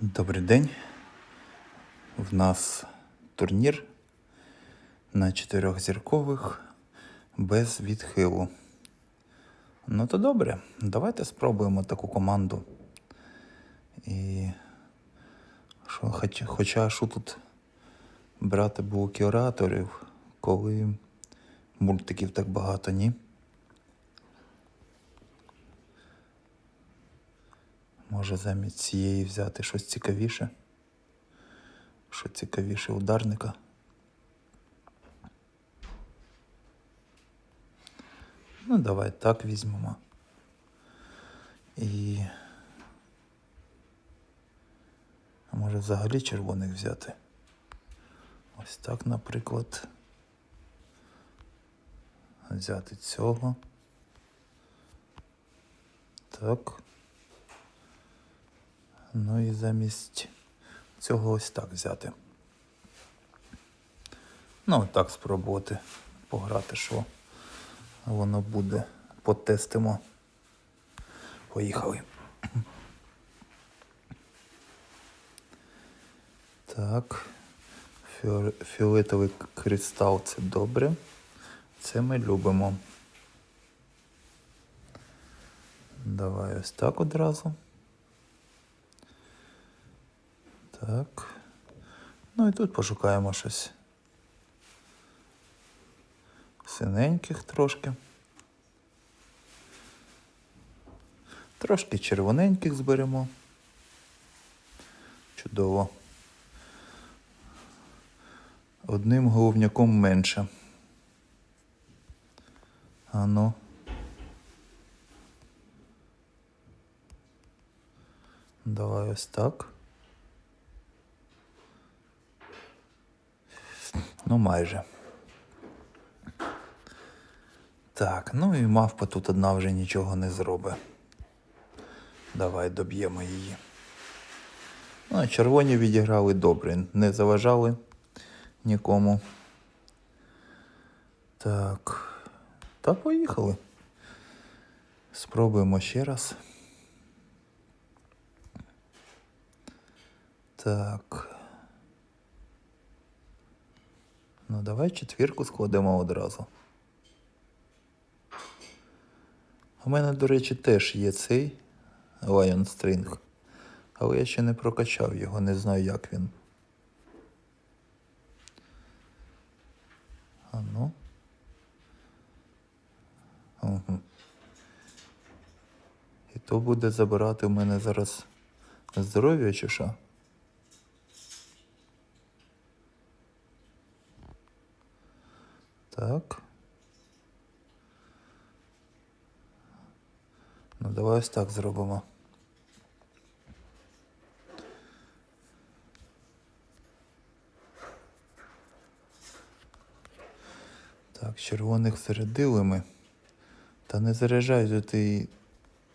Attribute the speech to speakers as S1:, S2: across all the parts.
S1: Добрий день. В нас турнір на чотирьохзіркових без відхилу. Ну то добре, давайте спробуємо таку команду. І що, хоч, хоча що тут брати було кураторів, коли мультиків так багато, ні? Може замість цієї взяти щось цікавіше? Що цікавіше ударника? Ну, давай так візьмемо. І. А може взагалі червоних взяти? Ось так, наприклад. Взяти цього. Так. Ну і замість цього ось так взяти. Ну, так спробувати пограти, що воно буде. Потестимо. Поїхали. Так. Фіолетовий кристал це добре. Це ми любимо. Давай ось так одразу. Так. Ну і тут пошукаємо щось. Синеньких трошки. Трошки червоненьких зберемо. Чудово. Одним головняком менше. А ну. Давай ось так. Ну, майже. Так, ну і мавпа тут одна вже нічого не зробить. Давай доб'ємо її. Ну, червоні відіграли добре, не заважали нікому. Так. Та поїхали. Спробуємо ще раз. Так. Ну, давай четвірку складемо одразу. У мене, до речі, теж є цей Lion String, але я ще не прокачав його, не знаю, як він. А ну. Угу. І то буде забирати в мене зараз здоров'я чи що? Так. Ну, давай ось так зробимо. Так, червоних зарядили ми. Та не заряджай ти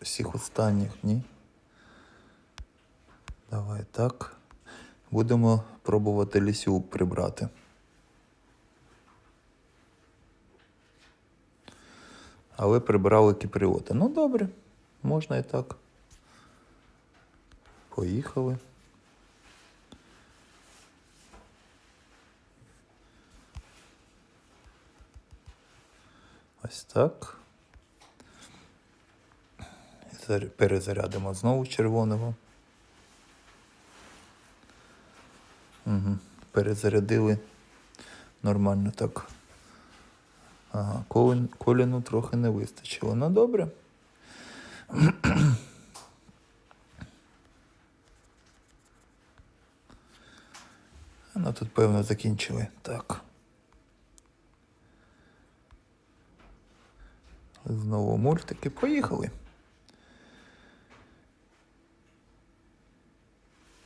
S1: всіх останніх, ні? Давай так. Будемо пробувати лісю прибрати. Але прибрали кіпріота. Ну добре, можна і так. Поїхали. Ось так. Перезарядимо знову червоного. Угу. Перезарядили нормально так. Ага, Колін, коліну трохи не вистачило. Ну добре. Ну тут, певно, закінчили. Так. Знову мультики. Поїхали.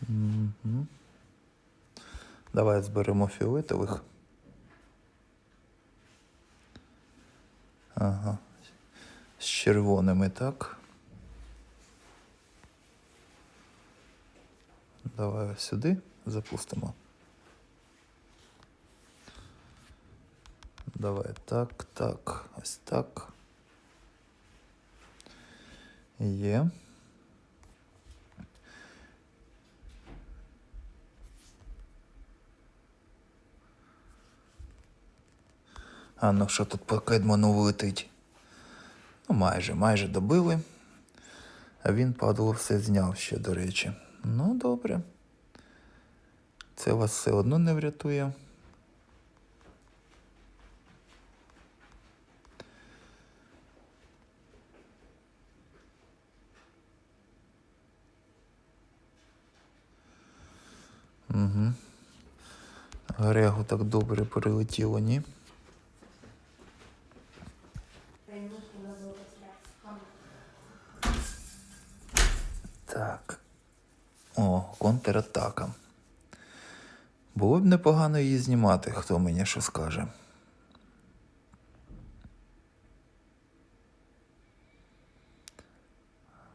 S1: Мгм. Давай зберемо фіолетових. Ага. З червоними, так. Давай ось сюди запустимо. Давай так, так, ось так. Є. А ну що тут по Кедману влетить? Ну майже, майже добили. А він падало все зняв ще, до речі. Ну, добре. Це вас все одно не врятує. Угу. Грегу так добре прилетіло, ні? Так. О, контратака. Було б непогано її знімати, хто мені що скаже.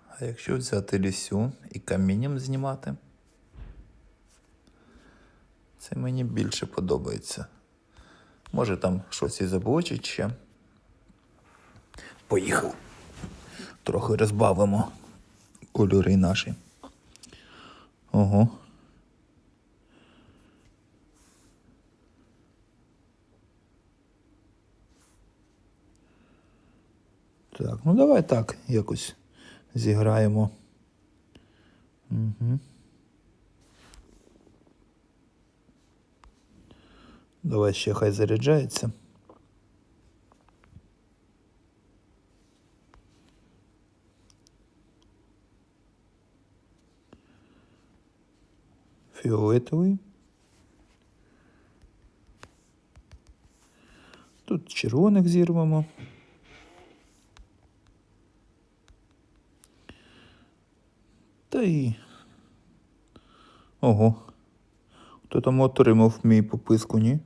S1: А якщо взяти лісю і камінням знімати, це мені більше подобається. Може там щось і заблочить ще. Поїхав. Трохи розбавимо кольори наші. Ого. Так, ну давай так якось зіграємо. Угу. Давай ще хай заряджається. Фіолетовий. Тут червоних зірвемо. Та і. Ого. Хто там отримав мій пописку, ні?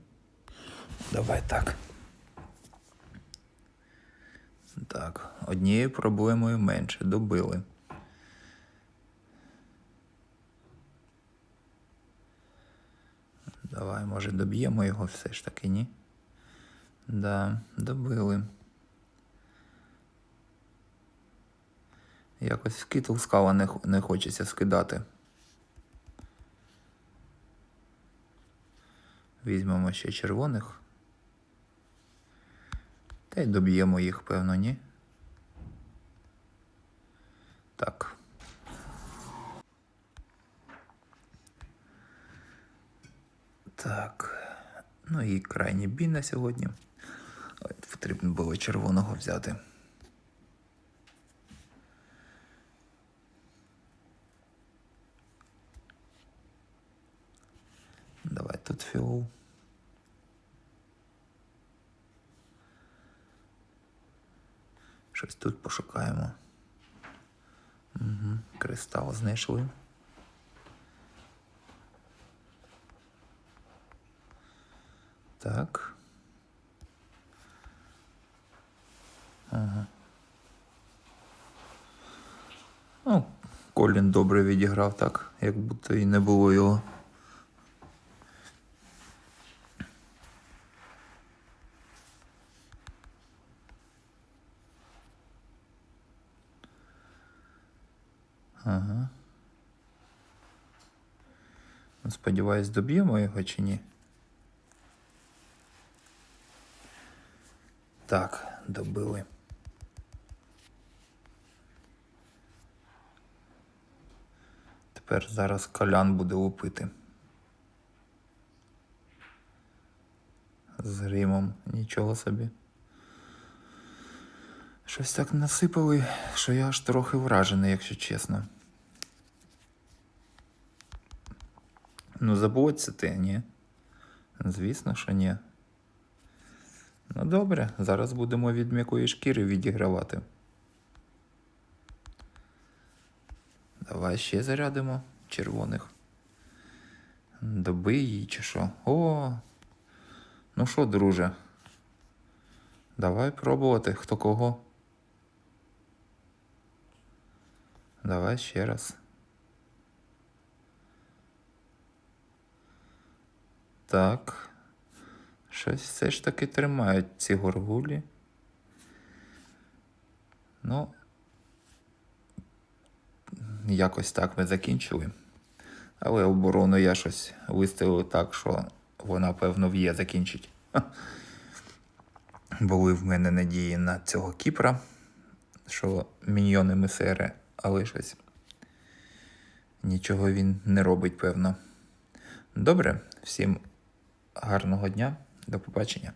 S1: Давай так. Так, однією проблемою менше добили. Давай, може, доб'ємо його все ж таки, ні? Да, добили. Якось в скала не, не хочеться скидати. Візьмемо ще червоних. Та й доб'ємо їх, певно, ні. Так. Так. Ну і крайній бій на сьогодні. Потрібно було червоного взяти. Давай тут фіол. Щось тут пошукаємо. Угу. Кристал знайшли. Так. Ага. Ну, Колін добре відіграв так, як будто і не було його. Ага. Ну, Сподіваюсь, доб'ємо його чи ні. Так, добили. Тепер зараз колян буде лупити. З гримом. Нічого собі. Щось так насипали, що я аж трохи вражений, якщо чесно. Ну, забудься ти, ні? Звісно, що ні. Ну добре, зараз будемо від м'якої шкіри відігравати. Давай ще зарядимо червоних. Добий її чи що? О! Ну що, друже? Давай пробувати хто кого. Давай ще раз. Так. Щось все ж таки тримають ці горгулі. Ну, якось так ми закінчили. Але оборону я щось виставив так, що вона, певно, в'є закінчить. Були в мене надії на цього Кіпра, що міньйони месери, але щось нічого він не робить, певно. Добре, всім гарного дня, до побачення.